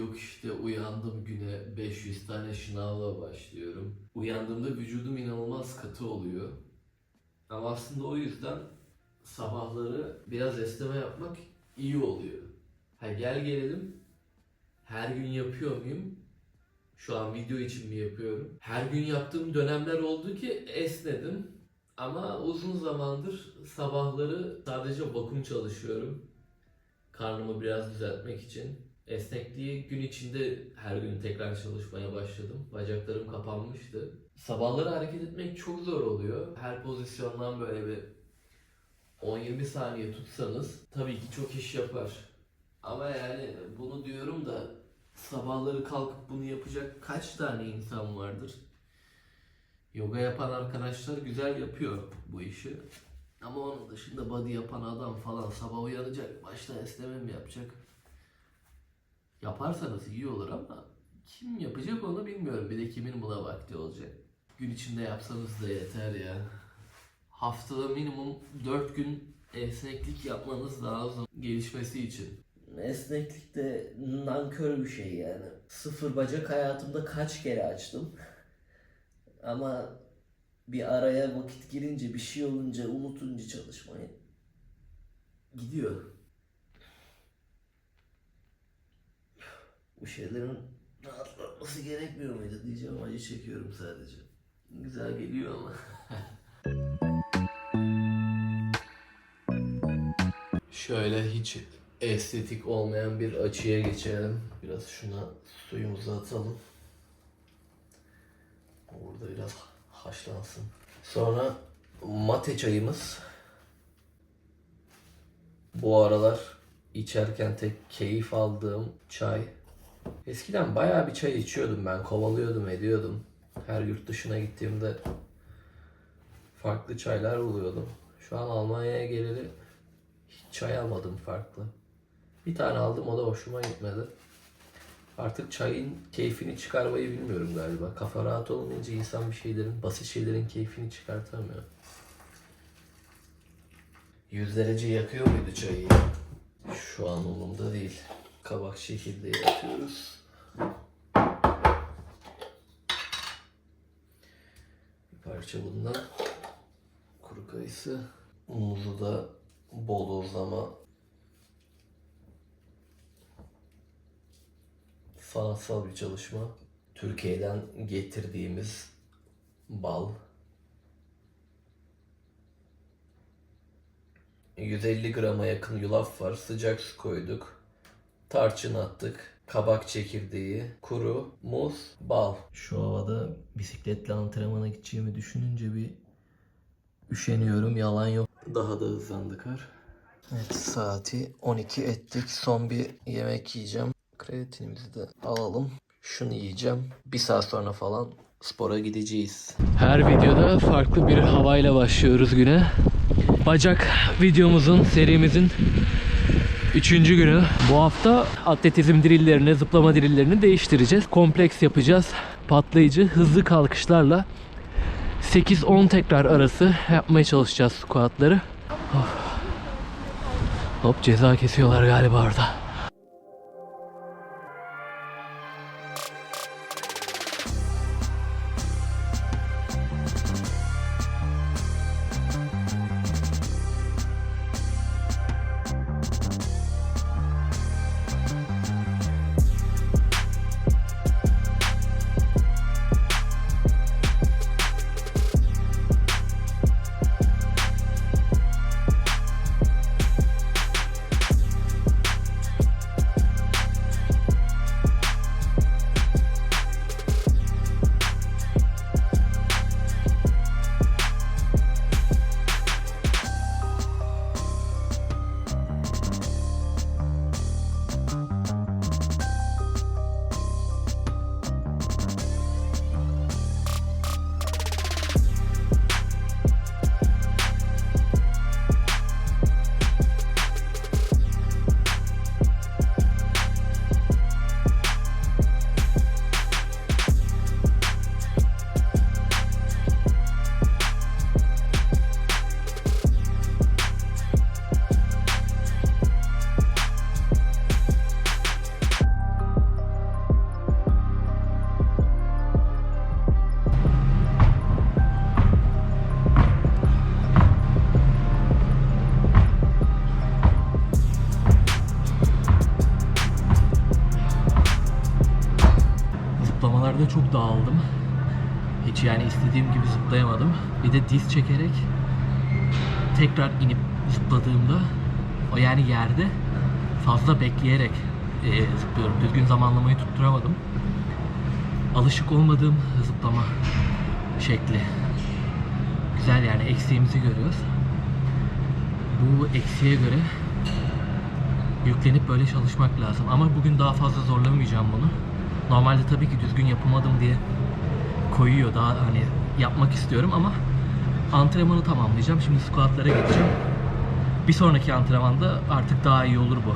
Yok işte uyandım güne 500 tane şınavla başlıyorum. Uyandığımda vücudum inanılmaz katı oluyor. Ama aslında o yüzden sabahları biraz esneme yapmak iyi oluyor. Ha gel gelelim her gün yapıyor muyum? Şu an video için mi yapıyorum? Her gün yaptığım dönemler oldu ki esnedim. Ama uzun zamandır sabahları sadece vakum çalışıyorum. Karnımı biraz düzeltmek için. Esnekliği gün içinde her gün tekrar çalışmaya başladım. Bacaklarım kapanmıştı. Sabahları hareket etmek çok zor oluyor. Her pozisyondan böyle bir 10-20 saniye tutsanız tabii ki çok iş yapar. Ama yani bunu diyorum da sabahları kalkıp bunu yapacak kaç tane insan vardır? Yoga yapan arkadaşlar güzel yapıyor bu işi. Ama onun dışında body yapan adam falan sabah uyanacak, başta esneme mi yapacak? Yaparsanız iyi olur ama kim yapacak onu bilmiyorum. Bir de kimin buna vakti olacak. Gün içinde yapsanız da yeter ya. Haftada minimum 4 gün esneklik yapmanız lazım gelişmesi için. Esneklik de nankör bir şey yani. Sıfır bacak hayatımda kaç kere açtım. Ama bir araya vakit girince bir şey olunca unutunca çalışmayı gidiyor. Bu şeylerin rahatlatması gerekmiyor muydu diyeceğim acı çekiyorum sadece. Güzel geliyor ama. Şöyle hiç estetik olmayan bir açıya geçelim. Biraz şuna suyumuzu atalım. Orada biraz haşlansın. Sonra mate çayımız. Bu aralar içerken tek keyif aldığım çay. Eskiden bayağı bir çay içiyordum ben. Kovalıyordum, ediyordum. Her yurt dışına gittiğimde farklı çaylar buluyordum. Şu an Almanya'ya geleli hiç çay almadım farklı. Bir tane aldım o da hoşuma gitmedi. Artık çayın keyfini çıkarmayı bilmiyorum galiba. Kafa rahat olmayınca insan bir şeylerin, basit şeylerin keyfini çıkartamıyor. 100 derece yakıyor muydu çayı? Şu an umurumda değil. Kabak çekirdeği atıyoruz. Bir parça bundan. Kuru kayısı. Muzu da bol ozlama. Sanatsal bir çalışma. Türkiye'den getirdiğimiz bal. 150 grama yakın yulaf var. Sıcak su koyduk. Tarçın attık. Kabak çekirdeği, kuru, muz, bal. Şu havada bisikletle antrenmana gideceğimi düşününce bir üşeniyorum. Yalan yok. Daha da hızlandı kar. Evet saati 12 ettik. Son bir yemek yiyeceğim. Kreatinimizi de alalım. Şunu yiyeceğim. Bir saat sonra falan spora gideceğiz. Her videoda farklı bir havayla başlıyoruz güne. Bacak videomuzun, serimizin Üçüncü günü. Bu hafta atletizm drillerini, zıplama drillerini değiştireceğiz. Kompleks yapacağız. Patlayıcı, hızlı kalkışlarla 8-10 tekrar arası yapmaya çalışacağız squatları. Of. Hop ceza kesiyorlar galiba orada. Çok dağıldım. Hiç yani istediğim gibi zıplayamadım. Bir de diz çekerek tekrar inip zıpladığımda o yani yerde fazla bekleyerek e, zıplıyorum. Düzgün zamanlamayı tutturamadım. Alışık olmadığım zıplama şekli. Güzel yani eksiğimizi görüyoruz. Bu eksiğe göre yüklenip böyle çalışmak lazım. Ama bugün daha fazla zorlamayacağım bunu. Normalde tabii ki düzgün yapamadım diye koyuyor. Daha hani yapmak istiyorum ama antrenmanı tamamlayacağım. Şimdi squatlara geçeceğim. Bir sonraki antrenmanda artık daha iyi olur bu.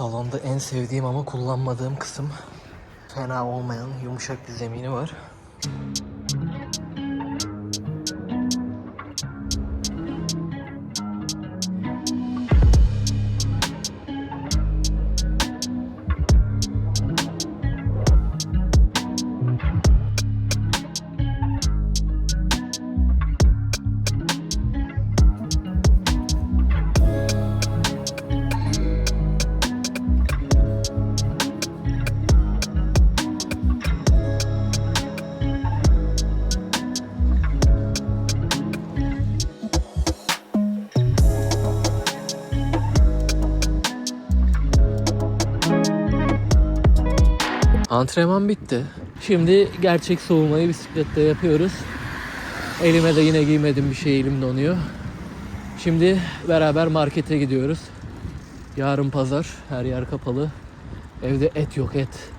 Salonda en sevdiğim ama kullanmadığım kısım fena olmayan yumuşak bir zemini var. Antrenman bitti. Şimdi gerçek soğumayı bisiklette yapıyoruz. Elime de yine giymediğim bir şey elim donuyor. Şimdi beraber markete gidiyoruz. Yarın pazar, her yer kapalı. Evde et yok et.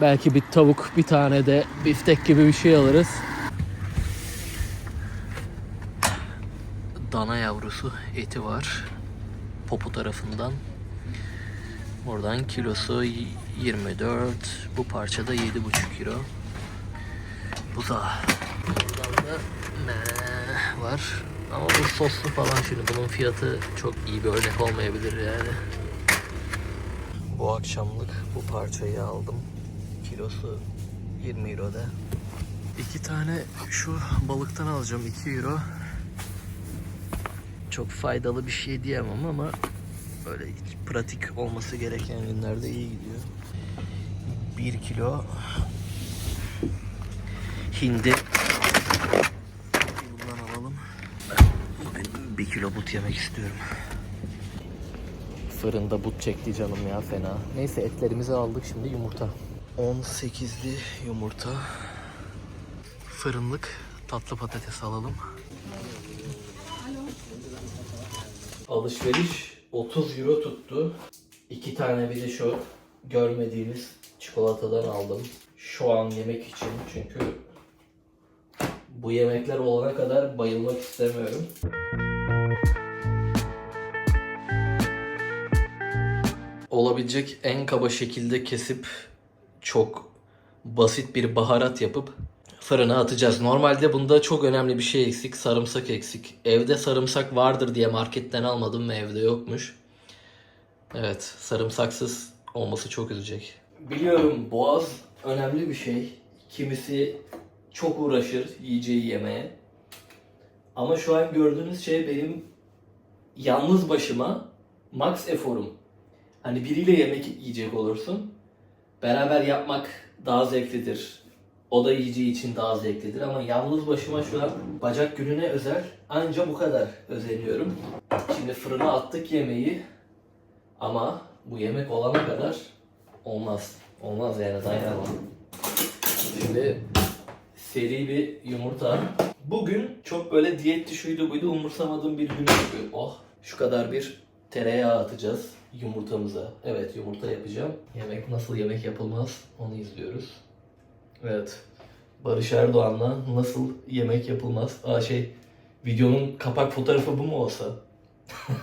Belki bir tavuk, bir tane de biftek gibi bir şey alırız. Dana yavrusu eti var. Popu tarafından. Buradan kilosu 24. Bu parçada 7,5 kilo. Buzağı. Buradan da ne var? Ama bu soslu falan şimdi bunun fiyatı çok iyi bir örnek olmayabilir yani. Bu akşamlık bu parçayı aldım. Kilosu 20 euro da. İki tane şu balıktan alacağım 2 euro. çok faydalı bir şey diyemem ama böyle pratik olması gereken günlerde iyi gidiyor. 1 kilo hindi bundan alalım. Bugün 1 kilo but yemek istiyorum. Fırında but çekti canım ya fena. Neyse etlerimizi aldık şimdi yumurta. 18'li yumurta. Fırınlık tatlı patates alalım. Alışveriş 30 euro tuttu. İki tane bir de şu görmediğiniz çikolatadan aldım. Şu an yemek için çünkü bu yemekler olana kadar bayılmak istemiyorum. Olabilecek en kaba şekilde kesip çok basit bir baharat yapıp fırına atacağız. Normalde bunda çok önemli bir şey eksik. Sarımsak eksik. Evde sarımsak vardır diye marketten almadım ve evde yokmuş. Evet, sarımsaksız olması çok üzecek. Biliyorum boğaz önemli bir şey. Kimisi çok uğraşır yiyeceği yemeye. Ama şu an gördüğünüz şey benim yalnız başıma max eforum. Hani biriyle yemek yiyecek olursun. Beraber yapmak daha zevklidir. O da yiyeceği için daha zevklidir ama yalnız başıma şu an bacak gününe özel anca bu kadar özeniyorum. Şimdi fırına attık yemeği ama bu yemek olana kadar olmaz. Olmaz yani dayanamam. Şimdi seri bir yumurta. Bugün çok böyle diyetti şuydu buydu umursamadığım bir gün gibi. Oh şu kadar bir tereyağı atacağız yumurtamıza. Evet yumurta yapacağım. Yemek nasıl yemek yapılmaz onu izliyoruz. Evet. Barış Erdoğan'la nasıl yemek yapılmaz? Aa şey videonun kapak fotoğrafı bu mu olsa?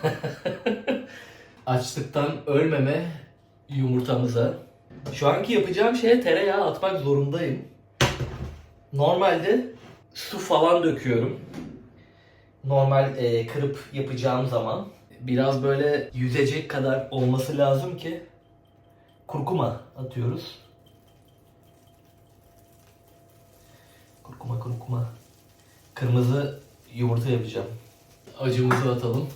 Açlıktan ölmeme yumurtamıza. Şu anki yapacağım şeye tereyağı atmak zorundayım. Normalde su falan döküyorum. Normal e, kırıp yapacağım zaman biraz böyle yüzecek kadar olması lazım ki kurkuma atıyoruz. Kurkuma kurkuma. Kırmızı yumurta yapacağım. Acımızı atalım.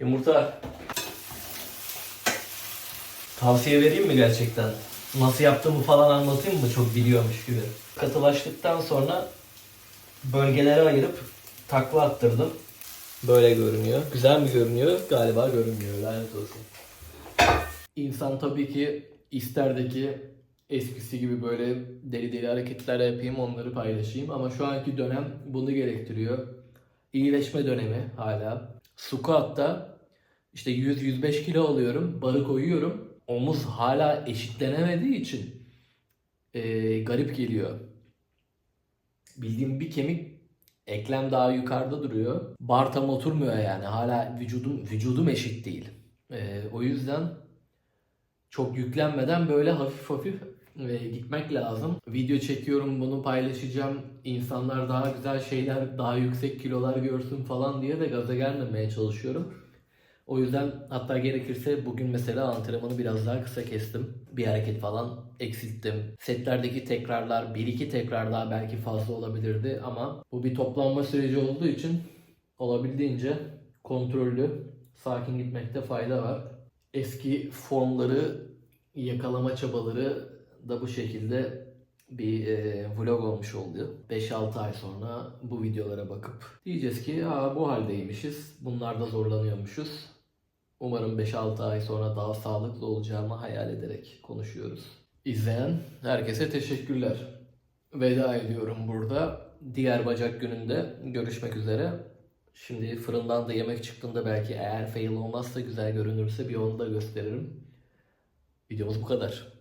Yumurta. Tavsiye vereyim mi gerçekten? Nasıl yaptığımı falan anlatayım mı çok biliyormuş gibi. Katılaştıktan sonra bölgelere ayırıp takla attırdım. Böyle görünüyor. Güzel mi görünüyor? Galiba görünmüyor. Lanet olsun. İnsan tabii ki ister ki eskisi gibi böyle deli deli hareketler yapayım onları paylaşayım ama şu anki dönem bunu gerektiriyor. İyileşme dönemi hala. Squat'ta işte 100-105 kilo alıyorum, barı koyuyorum. Omuz hala eşitlenemediği için eee, garip geliyor. Bildiğim bir kemik eklem daha yukarıda duruyor. Bar tam oturmuyor yani. Hala vücudum vücudum eşit değil. Eee, o yüzden çok yüklenmeden böyle hafif hafif e, gitmek lazım. Video çekiyorum bunu paylaşacağım. İnsanlar daha güzel şeyler, daha yüksek kilolar görsün falan diye de gaza gelmemeye çalışıyorum. O yüzden hatta gerekirse bugün mesela antrenmanı biraz daha kısa kestim. Bir hareket falan eksilttim. Setlerdeki tekrarlar, 1-2 tekrar daha belki fazla olabilirdi ama bu bir toplanma süreci olduğu için olabildiğince kontrollü, sakin gitmekte fayda var. Eski formları yakalama çabaları da bu şekilde bir e, vlog olmuş oldu. 5-6 ay sonra bu videolara bakıp diyeceğiz ki Aa, bu haldeymişiz, bunlarda zorlanıyormuşuz. Umarım 5-6 ay sonra daha sağlıklı olacağımı hayal ederek konuşuyoruz. İzleyen herkese teşekkürler. Veda ediyorum burada. Diğer bacak gününde görüşmek üzere. Şimdi fırından da yemek çıktığında belki eğer fail olmazsa güzel görünürse bir onu da gösteririm. Videomuz bu kadar.